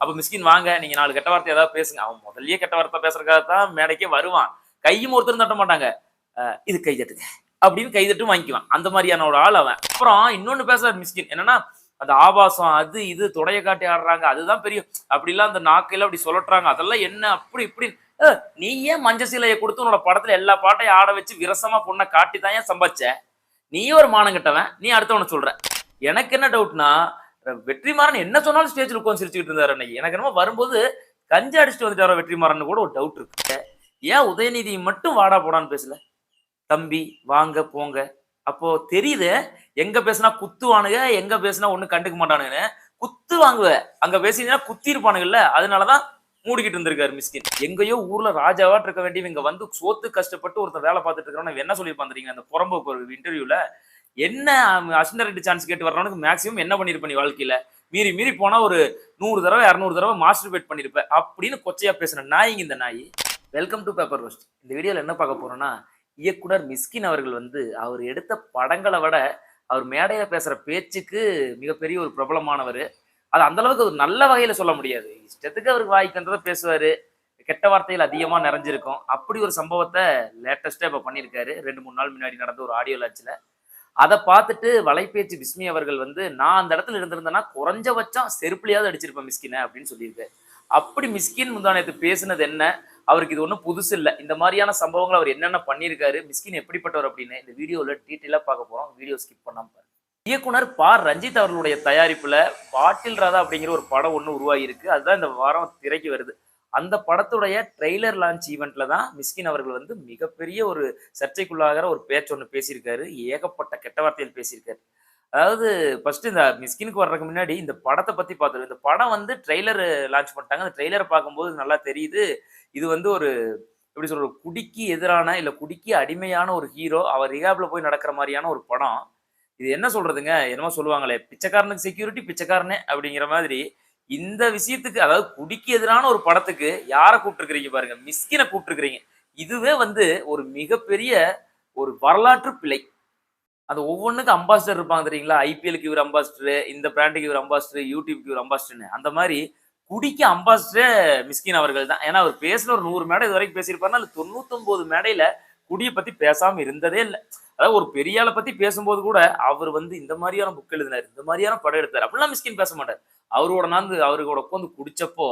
அப்ப மிஸ்கின் வாங்க நீங்க நாலு கெட்ட வார்த்தை ஏதாவது பேசுங்க. அவன் முதல்லயே கெட்ட வார்த்தை பேசுறதுக்காக தான் மேடைக்கே வருவான். கையும் ஒருத்தரும் தட்ட மாட்டாங்க. இது கை தட்டுங்க. அப்படின்னு கை தட்டும் வாங்கிக்குவான். அந்த மாதிரியான ஒரு ஆள் அவன். அப்புறம் இன்னொன்னு பேசுறாரு மிஸ்கின். என்னன்னா அந்த ஆபாசம் அது இது தொடைய காட்டி ஆடுறாங்க. அதுதான் பெரிய அப்படிலாம் அந்த நாக்கையில அப்படி சொல்லட்டுறாங்க அதெல்லாம் என்ன அப்படி இப்படி. நீ ஏன் மஞ்ச சீலையை கொடுத்து உன்னோட படத்துல எல்லா பாட்டையும் ஆட வச்சு விரசமா பொண்ணை காட்டி தான் ஏன் சம்பாதிச்ச? நீ ஒரு மானம் கிட்டவன். நீ அடுத்தவனை சொல்ற. எனக்கு என்ன டவுட்னா வெற்றிமாறன் என்ன சொன்னாலும் ஸ்டேஜில் உட்காந்து சிரிச்சுக்கிட்டு இருந்தாரு அன்னைக்கு. எனக்கு என்னமோ வரும்போது கஞ்சா அடிச்சுட்டு வந்துட்டாரோ வெற்றிமாறன் கூட ஒரு டவுட் இருக்கு. ஏன் உதயநிதி மட்டும் வாடா போடான்னு பேசல? தம்பி வாங்க போங்க. அப்போ தெரியுது எங்க பேசினா குத்துவானுங்க எங்க பேசினா ஒன்னும் கண்டுக்க மாட்டானுங்கன்னு. குத்து வாங்குவ. அங்க பேசினா குத்தி இருப்பானுங்கல்ல அதனாலதான் மூடிக்கிட்டு இருந்திருக்காரு மிஸ்கின். எங்கேயோ ஊர்ல ராஜாவாட்டு இருக்க வேண்டிய இங்க வந்து சோத்து கஷ்டப்பட்டு ஒருத்தர் வேலை பார்த்துட்டு இருக்கிறவன் என்ன சொல்லியிருப்பான் தெரியுங்க அந்த புறம்போக்கு ஒரு இன்டர்வியூல என்ன அசிஸ்டன்ட் ரெண்டு சான்ஸ் கேட்டு வர்றவனுக்கு மேக்ஸிமம் என்ன பண்ணிருப்ப நீ வாழ்க்கையில? மீறி மீறி போனா ஒரு நூறு தடவை இரநூறு தடவை மாஸ்டர் பேட் பண்ணிருப்ப. அப்படின்னு கொச்சையா பேசுன நாயிங்க இந்த நாய். வெல்கம் டு பேப்பர் ரோஸ்ட் இந்த வீடியோவில் என்ன பார்க்க போறோம்னா இயக்குனர் மிஸ்கின் அவர்கள் வந்து அவர் எடுத்த படங்களை விட அவர் மேடையில பேசுற பேச்சுக்கு மிகப்பெரிய ஒரு பிரபலமானவர். அது அந்த அளவுக்கு ஒரு நல்ல வகையில சொல்ல முடியாது. இஷ்டத்துக்கு அவருக்கு வாய்க்கின்றதை பேசுவாரு. கெட்ட வார்த்தையில் அதிகமாக நிறைஞ்சிருக்கும். அப்படி ஒரு சம்பவத்தை லேட்டஸ்ட்டாக இப்போ பண்ணியிருக்காரு. ரெண்டு மூணு நாள் முன்னாடி நடந்த ஒரு ஆடியோ லாட்ச்ல அதை பார்த்துட்டு வலைபேச்சு விஸ்மி அவர்கள் வந்து நான் அந்த இடத்துல இருந்திருந்தேன்னா குறைஞ்சபட்சம் செருப்புலையாவது அடிச்சிருப்பேன் மிஸ்கினை அப்படின்னு சொல்லியிருக்கேன் அப்படி மிஸ்கின் முந்தானத்து பேசுனது என்ன? அவருக்கு இது ஒன்றும் புதுசு இல்லை. இந்த மாதிரியான சம்பவங்கள் அவர் என்னென்ன பண்ணியிருக்காரு? மிஸ்கின் எப்படிப்பட்டவர் அப்படின்னு இந்த வீடியோவில் டீட்டெயிலாக பார்க்க போகிறோம் வீடியோ ஸ்கிப் பண்ணாமல் பாருங்க. இயக்குனர் பா. ரஞ்சித் அவர்களுடைய தயாரிப்பில் பாட்டில் ராதா அப்படிங்கிற ஒரு படம் ஒன்று உருவாகியிருக்கு. அதுதான் இந்த வாரம் திரைக்கு வருது. அந்த படத்துடைய ட்ரெய்லர் லான்ச் ஈவெண்ட்ல தான் மிஸ்கின் அவர்கள் வந்து மிகப்பெரிய ஒரு சர்ச்சைக்குள்ளாகிற ஒரு பேச்சு ஒன்று பேசியிருக்காரு. ஏகப்பட்ட கெட்ட வார்த்தையில் பேசியிருக்காரு. அதாவது ஃபர்ஸ்ட் இந்த மிஸ்கினுக்கு வர்றதுக்கு முன்னாடி இந்த படத்தை பத்தி பார்த்துருவோம் இந்த படம் வந்து ட்ரெய்லர் லான்ச் பண்ணிட்டாங்க. அந்த ட்ரெய்லரை பார்க்கும்போது நல்லா தெரியுது. இது வந்து ஒரு எப்படி சொல்ற குடிக்கு எதிரான இல்ல குடிக்கு அடிமையான ஒரு ஹீரோ. அவர் ரிகாப்ல போய் நடக்கிற மாதிரியான ஒரு படம். இது என்ன சொல்றதுங்க? என்னமோ சொல்லுவாங்களே பிச்சைக்காரனுக்கு செக்யூரிட்டி பிச்சைக்காரனே அப்படிங்கிற மாதிரி இந்த விஷயத்துக்கு அதாவது குடிக்கு எதிரான ஒரு படத்துக்கு யாரை கூப்பிட்டுருக்கிறீங்க பாருங்க? மிஸ்கினை கூப்பிட்டுருக்கிறீங்க. இதுவே வந்து ஒரு மிகப்பெரிய ஒரு வரலாற்று பிழை. அந்த ஒவ்வொன்றுக்கும் அம்பாசிடர் இருப்பாங்க தெரியுங்களா? ஐபிஎலுக்கு இவர் அம்பாசிடர் இந்த பிராண்டுக்கு இவர் அம்பாசிடர் யூடியூப்க்கு இவர் அம்பாசிடர்னு அந்த மாதிரி குடிக்க அம்பாசிடரே மிஸ்கின் அவர்கள் தான். ஏன்னா அவர் பேசின ஒரு நூறு மேடை இது வரைக்கும் பேசியிருப்பாருன்னா அது தொண்ணூத்தொன்பது மேடையில குடியை பத்தி பேசாம இருந்ததே இல்லை. அதாவது ஒரு பெரியாளை பத்தி பேசும்போது கூட அவர் வந்து இந்த மாதிரியான புக் எழுதினார் இந்த மாதிரியான படம் எடுத்தார். அப்படிலாம் மிஸ்கின் பேச மாட்டார். அவரோட நாந்து அவரோட உட்காந்து குடிச்சப்போ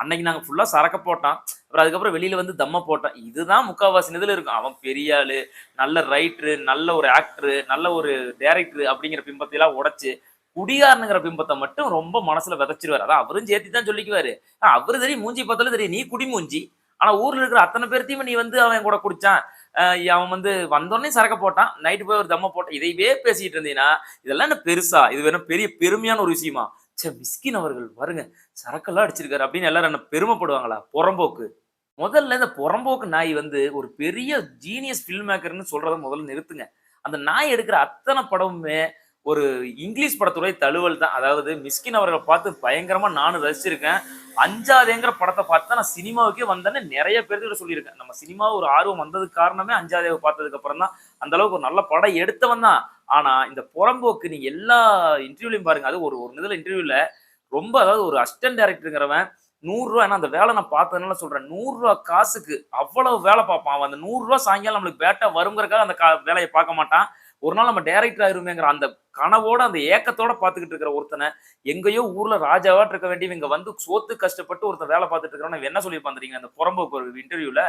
அன்னைக்கு நாங்கள் ஃபுல்லாக சரக்க போட்டோம் அப்புறம் அதுக்கப்புறம் வெளியில வந்து தம்ம போட்டோம் இதுதான் முக்காவாசி இதில் இருக்கும். அவன் பெரிய ஆளு நல்ல ரைட்ரு நல்ல ஒரு ஆக்டரு நல்ல ஒரு டேரக்டரு அப்படிங்கிற பிம்பத்தை எல்லாம் உடைச்சு குடிகாரனுங்கிற பிம்பத்தை மட்டும் ரொம்ப மனசுல விதைச்சிருவார். அதான் அவரும் சேர்த்து தான் சொல்லிக்குவாரு அவரு தெரியும் மூஞ்சி பார்த்தாலும் தெரியும். நீ குடி மூஞ்சி ஆனா ஊர்ல இருக்கிற அத்தனை பேர்த்தையும் நீ வந்து அவன் கூட குடிச்சான். அவன் வந்து வந்தோடனே சரக்க போட்டான். நைட்டு போய் ஒரு தம்ம போட்டான். இதைவே பேசிட்டு இருந்தீங்கன்னா இதெல்லாம் என்ன பெருசா? இது வேணும் பெரிய பெருமையான ஒரு விஷயமா? சே மிஸ்கின் அவர்கள் பாருங்க. சரக்கெல்லாம் அடிச்சிருக்காரு அப்படின்னு எல்லாரும் என்ன பெருமைப்படுவாங்களா? புறம்போக்கு. முதல்ல இந்த புறம்போக்கு நாய் வந்து ஒரு பெரிய ஜீனியஸ் ஃபில்ம் மேக்கர்னு சொல்றதை முதல்ல நிறுத்துங்க. அந்த நாய் எடுக்கிற அத்தனை படமுமே ஒரு இங்கிலீஷ் படத்துடைய தழுவல் தான். அதாவது மிஸ்கின் அவர்களை பார்த்து பயங்கரமா நானும் ரசிச்சிருக்கேன். அஞ்சாதேங்கிற படத்தை பார்த்து தான் நான் சினிமாவுக்கே வந்தேன்னு நிறைய பேர்கிட்ட சொல்லியிருக்கேன். நம்ம சினிமா ஒரு ஆர்வம் வந்ததுக்கு காரணமே அஞ்சாதேவை பார்த்ததுக்கு அப்புறம் தான். அந்த அளவுக்கு ஒரு நல்ல படம் எடுத்தவன் தான். ஆனா இந்த புறம்போக்கு நீங்க எல்லா இன்டர்வியூலையும் பாருங்க. அது ஒரு ஒரு இதுல இன்டர்வியூல ரொம்ப அதாவது ஒரு அசிஸ்டன்ட் டைரக்டருங்கிறவன் நூறுரூவா ஏன்னா அந்த வேலை நான் பார்த்ததுனால சொல்றேன். நூறுரூவா காசுக்கு அவ்வளவு வேலை பார்ப்பான். அந்த நூறுரூவா சாயங்காலம் நம்மளுக்கு பேட்டா வருங்கிறக்காக அந்த கா- வேலையை பார்க்க மாட்டான். ஒரு நாள் நம்ம டைரக்டர் ஆயிருமேங்கிற அந்த கனவோட அந்த ஏக்கத்தோட பார்த்துக்கிட்டு இருக்கிற ஒருத்தனை எங்கேயோ ஊர்ல ராஜாவாட்டு இருக்க வேண்டிய இங்க வந்து சோத்து கஷ்டப்பட்டு ஒருத்தன் வேலை பார்த்துட்டு இருக்கிறவன என்ன சொல்லி தெரியுங்க அந்த புறம்போக்கு ஒரு இன்டர்வியூல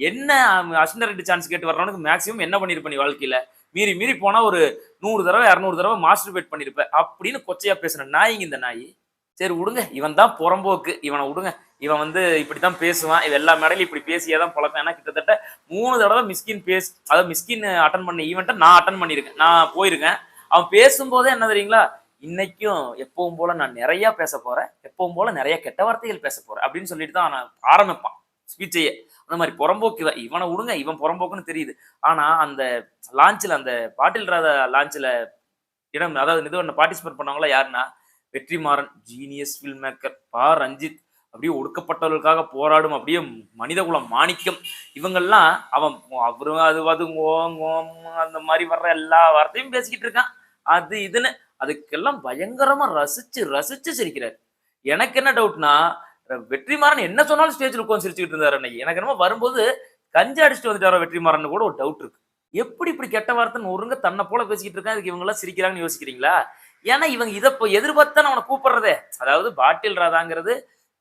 என்ன அசிஸ்டன்ட் ரெண்டு சான்ஸ் கேட்டு வர்றவனுக்கு மேக்ஸிமம் என்ன பண்ணிருப்ப நீ வாழ்க்கையில? மீறி மீறி போனா ஒரு நூறு தடவை இரநூறு தடவை மாஸ்டர் பேட் பண்ணிருப்ப அப்படின்னு கொச்சையா பேசுன நாய்ங்க இந்த நாய் சரி விடுங்க. இவன் தான் புறம்போக்கு. இவனை விடுங்க. இவன் வந்து இப்படித்தான் பேசுவான். இவன் எல்லா மேடையிலும் இப்படி பேசியே தான் பழக்கம். ஏன்னா கிட்டத்தட்ட மூணு தடவை மிஸ்கின் பேஸ் அதாவது மிஸ்கின் அட்டன் பண்ண ஈவெண்ட்டை நான் அட்டன் பண்ணியிருக்கேன். நான் போயிருக்கேன். அவன் பேசும்போதே என்ன தெரியுங்களா? இன்னைக்கும் எப்பவும் போல நான் நிறைய பேச போறேன். எப்பவும் போல நிறைய கெட்ட வார்த்தைகள் பேச போறேன். அப்படின்னு சொல்லிட்டு தான் நான் ஆரம்பிப்பான் ஸ்பீச்சையே அந்த மாதிரி புறம்போக்கு இவன். இவனை விடுங்க. இவன் புறம்போக்குன்னு தெரியுது. ஆனா அந்த லான்ச்சில் அந்த பாட்டில் ராதா லான்ச்சில் இடம் அதாவது இது பார்ட்டிசிபேட் பண்ணவங்களா யாருன்னா வெற்றிமாறன் ஜீனியஸ் ஃபில்ம் மேக்கர் பா. ரஞ்சித். அப்படியே ஒடுக்கப்பட்டவர்களுக்காக போராடும் அப்படியே மனிதகுலம் மாணிக்கம். இவங்கெல்லாம் அவன் அவரும் அது அது ஓம் அந்த மாதிரி வர்ற எல்லா வார்த்தையும் பேசிக்கிட்டு இருக்கான். அது இதுன்னு அதுக்கெல்லாம் பயங்கரமா ரசிச்சு ரசிச்சு சிரிக்கிறார். எனக்கு என்ன டவுட்னா வெற்றிமாறன் என்ன சொன்னாலும் ஸ்டேஜ் உட்காந்து சிரிச்சுக்கிட்டு இருந்தார் அன்னைக்கு. எனக்கு என்னமோ வரும்போது கஞ்சி அடிச்சுட்டு வந்துட்டாரோ வெற்றிமாறன் கூட ஒரு டவுட் இருக்கு. எப்படி இப்படி கெட்ட வார்த்தைன்னு ஒருங்க தன்னை போல பேசிக்கிட்டு இருக்கான்? இதுக்கு இவங்க எல்லாம் சிரிக்கிறாங்கன்னு யோசிக்கிறீங்களா? ஏன்னா இவங்க இதை இப்போ எதிர்பார்த்து அவனை கூப்பிடுறதே. அதாவது பாட்டில் ராதாங்கிறது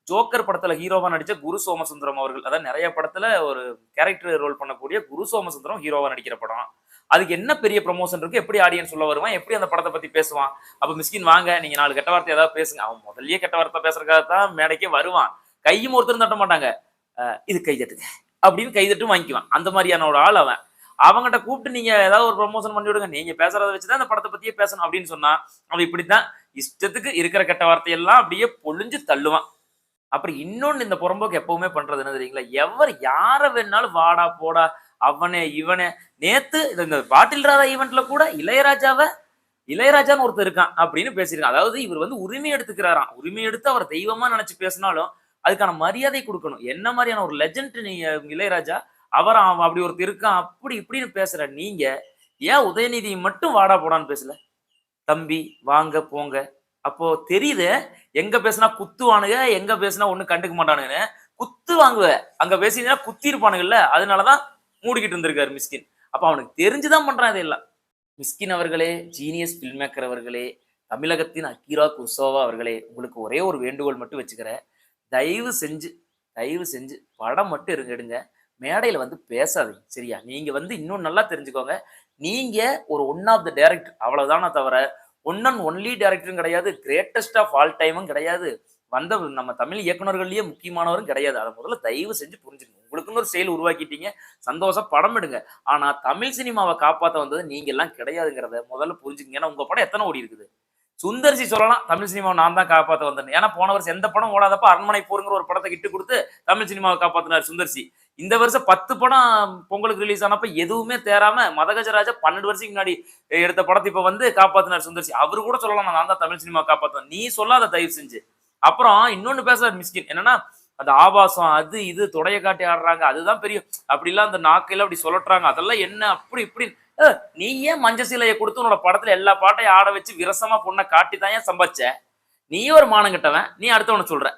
ஜோக்கர் படத்துல ஹீரோவா நடிச்ச குரு சோமசுந்தரம் அவர்கள். அதாவது நிறைய படத்துல ஒரு கேரக்டர் ரோல் பண்ணக்கூடிய குரு சோமசுந்தரம் ஹீரோவா நடிக்கிற படம். அதுக்கு என்ன பெரிய ப்ரொமோஷன் இருக்கு? எப்படி ஆடியன்ஸ் சொல்ல வருவான்? எப்படி அந்த படத்தை பத்தி பேசுவான்? அப்ப மிஸ்கின் வாங்க நீங்க நாலு கெட்ட வார்த்தை ஏதாவது பேசுங்க. அவன் முதல்லயே கெட்ட வார்த்தை பேசுறதுக்காக தான் மேடைக்கே வருவான். கையும் ஒருத்தரும் தட்ட மாட்டாங்க. இது கைதட்டுங்க அப்படின்னு கைதட்டும் வாங்கிக்குவான். அந்த மாதிரியான ஒரு ஆள் அவன். அவங்ககிட்ட கூப்பிட்டு நீங்க ஏதாவது ஒரு ப்ரொமோஷன் பண்ணி விடுங்க. நீங்க பேசுறத வச்சுதான் அந்த படத்தை பத்தியே பேசணும் அப்படின்னு சொன்னா அவன் இப்படித்தான் இஷ்டத்துக்கு இருக்கிற கெட்ட வார்த்தையெல்லாம் அப்படியே பொழிஞ்சு தள்ளுவான். அப்புறம் இன்னொன்னு இந்த புறம்போக்கு எப்பவுமே பண்றது என்ன தெரியுங்களா? எவர் யாரை வேணாலும் வாடா போடா அவனே இவனே. நேத்து இந்த- இந்த பாட்டில் ராதா ஈவெண்ட்ல கூட இளையராஜாவை இளையராஜான்னு ஒருத்தர் இருக்கான் அப்படின்னு பேசியிருக்கான். அதாவது இவர் வந்து உரிமை எடுத்துக்கிறாராம். உரிமை எடுத்து அவர் தெய்வமா நினைச்சு பேசினாலும் அதுக்கான மரியாதை கொடுக்கணும். என்ன மாதிரியான ஒரு லெஜண்ட் நீங்க இளையராஜா? அவர் அவன் அப்படி ஒருத்தர் இருக்கான் அப்படி இப்படின்னு பேசுற நீங்க ஏன் உதயநிதி மட்டும் வாடா போடான்னு பேசல? தம்பி வாங்க போங்க. அப்போ தெரியுது எங்க பேசினா குத்துவானுங்க எங்க பேசினா ஒண்ணு கண்டுக்க மாட்டானுங்க குத்து வாங்குவ. அங்க பேசினா குத்தி இருப்பானுங்கல்ல அதனாலதான் மூடிக்கிட்டு இருந்திருக்காரு மிஸ்கின். அப்ப அவனுக்கு தெரிஞ்சுதான் பண்றான் இதெல்லாம் மிஸ்கின் அவர்களே ஜீனியஸ் ஃபில்ம் மேக்கர் அவர்களே தமிழகத்தின் அக்கீரா குசோவா அவர்களே உங்களுக்கு ஒரே ஒரு வேண்டுகோள் மட்டும் வச்சுக்கிறேன். தயவு செஞ்சு தயவு செஞ்சு படம் மட்டும் இருங்க எடுங்க. மேடையில் வந்து பேசாதீங்க. சரியா? நீங்கள் வந்து இன்னும் நல்லா தெரிஞ்சுக்கோங்க. நீங்கள் ஒரு ஒன் ஆஃப் த டேரக்டர் அவ்வளோதானே தவிர ஒன் அண்ட் ஒன்லி டேரக்டரும் கிடையாது. கிரேட்டஸ்ட் ஆஃப் ஆல் டைமும் கிடையாது. வந்த நம்ம தமிழ் இயக்குநர்கள்லேயே முக்கியமானவரும் கிடையாது. அதை முதல்ல தயவு செஞ்சு புரிஞ்சுக்கணும் உங்களுக்குன்னு ஒரு செயல் உருவாக்கிட்டீங்க. சந்தோஷம் படம் எடுங்க. ஆனால் தமிழ் சினிமாவை காப்பாற்ற வந்தது நீங்கள்லாம் கிடையாதுங்கிறத முதல்ல புரிஞ்சுக்கங்க. ஏன்னா உங்கள் படம் எத்தனை ஓடி இருக்குது? சுந்தர்சி சொல்லலாம் தமிழ் சினிமாவை நான் தான் காப்பாற்ற வந்தேன் ஏன்னா போன வருஷம் எந்த படம் ஓடாதப்ப அரண்மனை போருங்கிற ஒரு படத்தை கிட்டு கொடுத்து தமிழ் சினிமாவை காப்பாற்றினார் சுந்தர்சி. இந்த வருஷம் பத்து படம் பொங்கலுக்கு ரிலீஸ் ஆனப்ப எதுவுமே தேராம மதகஜராஜா பன்னெண்டு வருஷத்துக்கு முன்னாடி எடுத்த படத்தை இப்ப வந்து காப்பாத்தினார் சுந்தர்சி அவரு கூட சொல்லலாம் நான் தான் தமிழ் சினிமா காப்பாத்துவேன். நீ சொல்லாத தயவு செஞ்சு. அப்புறம் இன்னொன்னு பேசுறாரு மிஸ்கின். என்னன்னா அந்த ஆபாசம் அது இது தொடைய காட்டி ஆடுறாங்க அதுதான் பெரிய அப்படிலாம் அந்த நாக்கையில அப்படி சொல்லட்டுறாங்க அதெல்லாம் என்ன அப்படி இப்படி. நீ ஏன் மஞ்ச சீலையை கொடுத்து உன்னோட படத்துல எல்லா பாட்டையும் ஆட வச்சு விரசமா பொண்ணை காட்டி தான் ஏன் சம்பாதிச்ச? நீ ஒரு மானம் கிட்டவன். நீ அடுத்தவனை சொல்ற.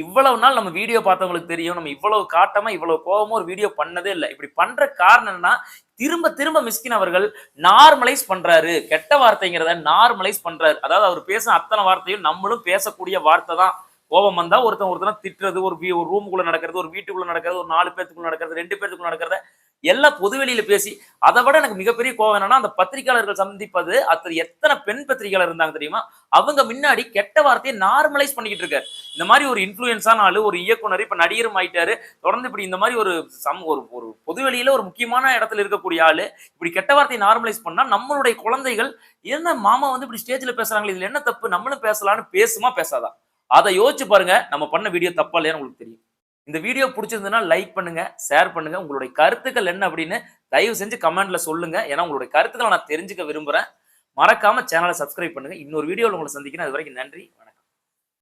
இவ்வளவு நாள் நம்ம வீடியோ பார்த்தவங்களுக்கு தெரியும். நம்ம இவ்வளவு காட்டமா இவ்வளவு கோவமா ஒரு வீடியோ பண்ணதே இல்லை. இப்படி பண்ற காரணம் என்னன்னா திரும்ப திரும்ப மிஸ்கின் அவர்கள் நார்மலைஸ் பண்றாரு. கெட்ட வார்த்தைங்கிறத நார்மலைஸ் பண்றாரு. அதாவது அவர் பேச அத்தனை வார்த்தையும் நம்மளும் பேசக்கூடிய வார்த்தை தான். கோபம் வந்தா ஒருத்தன் ஒருத்தனை திட்டுறது ஒரு ஒரு ரூமுக்குள்ள நடக்கிறது ஒரு வீட்டுக்குள்ள நடக்கிறது ஒரு நாலு பேத்துக்குள்ள நடக்கிறது ரெண்டு பேத்துக்குள்ள நடக்கிறத. எல்லாம் பொதுவெளியில பேசி அதை விட எனக்கு மிகப்பெரிய கோவம் என்னன்னா அந்த பத்திரிகையாளர்கள் சந்திப்பது அது எத்தனை பெண் பத்திரிகையாளர் இருந்தாங்க தெரியுமா? அவங்க முன்னாடி கெட்ட வார்த்தையை நார்மலைஸ் பண்ணிக்கிட்டு இருக்காரு. இந்த மாதிரி ஒரு இன்ஃப்ளூயன்ஸான ஆளு ஒரு இயக்குனர் இப்ப நடிகரும் ஆயிட்டாரு. தொடர்ந்து இப்படி இந்த மாதிரி ஒரு சம் ஒரு ஒரு பொதுவெளியில ஒரு முக்கியமான இடத்துல இருக்கக்கூடிய ஆளு இப்படி கெட்ட வார்த்தையை நார்மலைஸ் பண்ணா நம்மளுடைய குழந்தைகள் என்ன மாமா வந்து இப்படி ஸ்டேஜ்ல பேசுறாங்களே இதுல என்ன தப்பு? நம்மளும் பேசலாம்னு பேசுமா பேசாதா? அதை யோசிச்சு பாருங்க நம்ம பண்ண வீடியோ தப்பா இல்லையான்னு உங்களுக்கு தெரியும். இந்த வீடியோ பிடிச்சிருந்ததுன்னா லைக் பண்ணுங்க ஷேர் பண்ணுங்க. உங்களுடைய கருத்துக்கள் என்ன அப்படின்னு தயவு செஞ்சு கமெண்ட்ல சொல்லுங்க. ஏன்னா உங்களுடைய கருத்துக்களை நான் தெரிஞ்சுக்க விரும்புறேன். மறக்காம சேனலை சப்ஸ்கிரைப் பண்ணுங்க. இன்னொரு வீடியோவில் உங்களை சந்திக்கிறேன். அது வரைக்கும் நன்றி வணக்கம்.